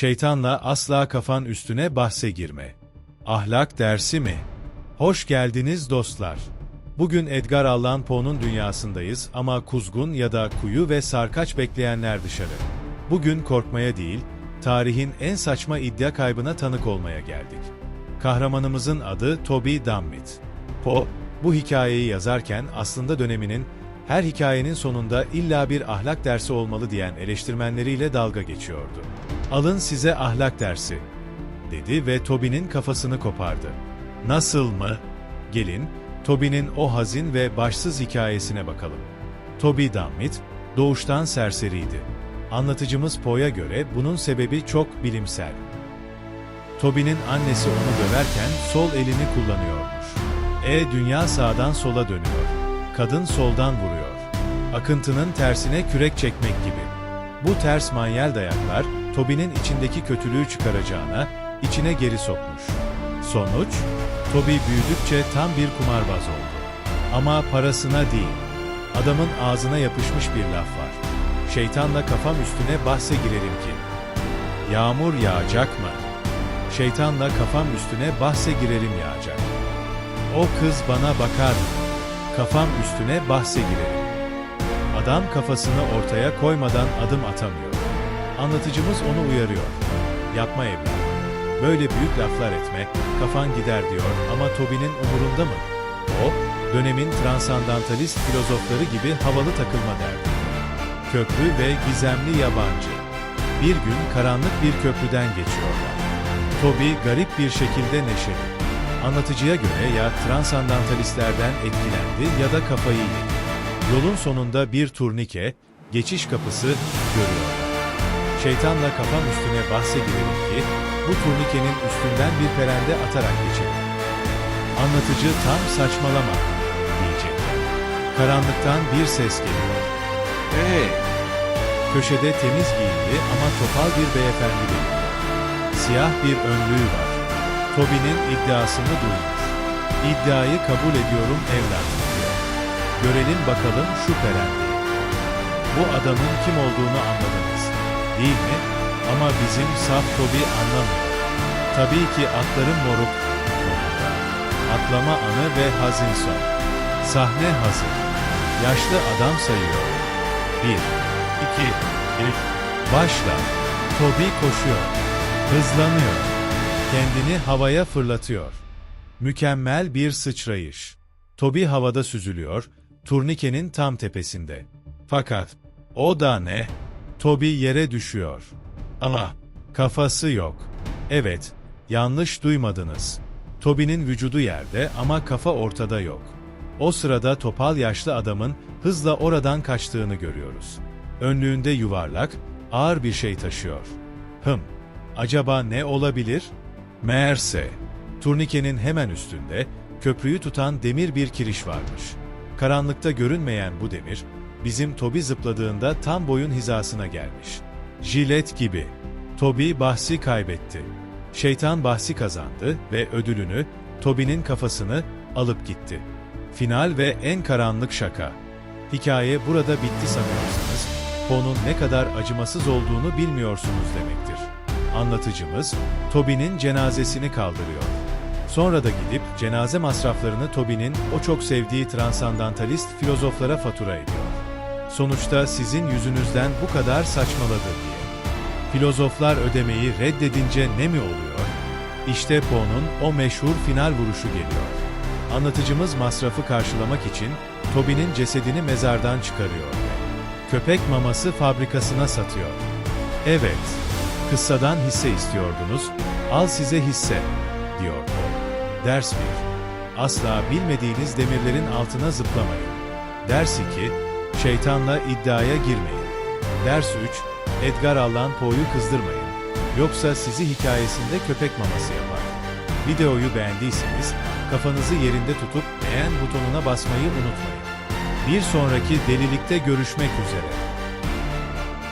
Şeytanla asla kafan üstüne bahse girme. Ahlak dersi mi? Hoş geldiniz dostlar. Bugün Edgar Allan Poe'nun dünyasındayız ama kuzgun ya da kuyu ve sarkaç bekleyenler dışarı. Bugün korkmaya değil, tarihin en saçma iddia kaybına tanık olmaya geldik. Kahramanımızın adı Toby Dammit. Poe, bu hikayeyi yazarken aslında döneminin her hikayenin sonunda illa bir ahlak dersi olmalı diyen eleştirmenleriyle dalga geçiyordu. Alın size ahlak dersi, dedi ve Toby'nin kafasını kopardı. Nasıl mı? Gelin, Toby'nin o hazin ve başsız hikayesine bakalım. Toby Dammit, doğuştan serseriydi. Anlatıcımız Poe'ya göre bunun sebebi çok bilimsel. Toby'nin annesi onu döverken sol elini kullanıyormuş. E dünya sağdan sola dönüyor. Kadın soldan vuruyor. Akıntının tersine kürek çekmek gibi. Bu ters manyel dayaklar, Toby'nin içindeki kötülüğü çıkaracağına, içine geri sokmuş. Sonuç, Toby büyüdükçe tam bir kumarbaz oldu. Ama parasına değil. Adamın ağzına yapışmış bir laf var. Şeytanla kafam üstüne bahse girerim ki. Yağmur yağacak mı? Şeytanla kafam üstüne bahse girerim yağacak. O kız bana bakar mı? Kafam üstüne bahse girerim. Adam kafasını ortaya koymadan adım atamıyor. Anlatıcımız onu uyarıyor. Yapma evladım. Böyle büyük laflar etme, kafan gider diyor ama Toby'nin umurunda mı? O, dönemin transandantalist filozofları gibi havalı takılma derdi. Köprü ve gizemli yabancı. Bir gün karanlık bir köprüden geçiyorlar. Toby garip bir şekilde neşeli. Anlatıcıya göre ya transandantalistlerden etkilendi ya da kafayı yedi. Yolun sonunda bir turnike, geçiş kapısı görüyorlar. Şeytanla kafam üstüne bahse girelim ki, bu turnikenin üstünden bir perende atarak geçelim. Anlatıcı tam saçmalama, diyecek. Karanlıktan bir ses geliyor. Hey! Köşede temiz giyimli ama topal bir beyefendi bekliyor. Siyah bir önlüğü var. Toby'nin iddiasını duymuş. İddiayı kabul ediyorum evladım diyor. Görelim bakalım şu perendeyi. Bu adamın kim olduğunu anladınız. Değil mi? Ama bizim saf Toby anlamıyor. Tabii ki atların moruk. Atlama anı ve hazin son. Sahne hazır. Yaşlı adam sayıyor. Bir, iki, üç. Başla. Toby koşuyor. Hızlanıyor. Kendini havaya fırlatıyor. Mükemmel bir sıçrayış. Toby havada süzülüyor, turnikenin tam tepesinde. Fakat o da ne? Toby yere düşüyor. Ama kafası yok. Evet, yanlış duymadınız. Toby'nin vücudu yerde ama kafa ortada yok. O sırada topal yaşlı adamın hızla oradan kaçtığını görüyoruz. Önlüğünde yuvarlak, ağır bir şey taşıyor. Hım, acaba ne olabilir? Meğerse, turnikenin hemen üstünde köprüyü tutan demir bir kiriş varmış. Karanlıkta görünmeyen bu demir, bizim Toby zıpladığında tam boyun hizasına gelmiş. Jilet gibi. Toby bahsi kaybetti. Şeytan bahsi kazandı ve ödülünü, Toby'nin kafasını alıp gitti. Final ve en karanlık şaka. Hikaye burada bitti sanıyorsanız, Poe'nun ne kadar acımasız olduğunu bilmiyorsunuz demektir. Anlatıcımız, Toby'nin cenazesini kaldırıyor. Sonra da gidip cenaze masraflarını Toby'nin o çok sevdiği transandantalist filozoflara fatura ediyor. Sonuçta sizin yüzünüzden bu kadar saçmaladı diye. Filozoflar ödemeyi reddedince ne mi oluyor? İşte Poe'nun o meşhur final vuruşu geliyor. Anlatıcımız masrafı karşılamak için Toby'nin cesedini mezardan çıkarıyor köpek maması fabrikasına satıyor. Evet, kıssadan hisse istiyordunuz, al size hisse, diyor Poe. Ders 1. Asla bilmediğiniz demirlerin altına zıplamayın. Ders 2. Şeytanla iddiaya girmeyin. Ders 3. Edgar Allan Poe'yu kızdırmayın. Yoksa sizi hikayesinde köpek maması yapar. Videoyu beğendiyseniz kafanızı yerinde tutup beğen butonuna basmayı unutmayın. Bir sonraki delilikte görüşmek üzere.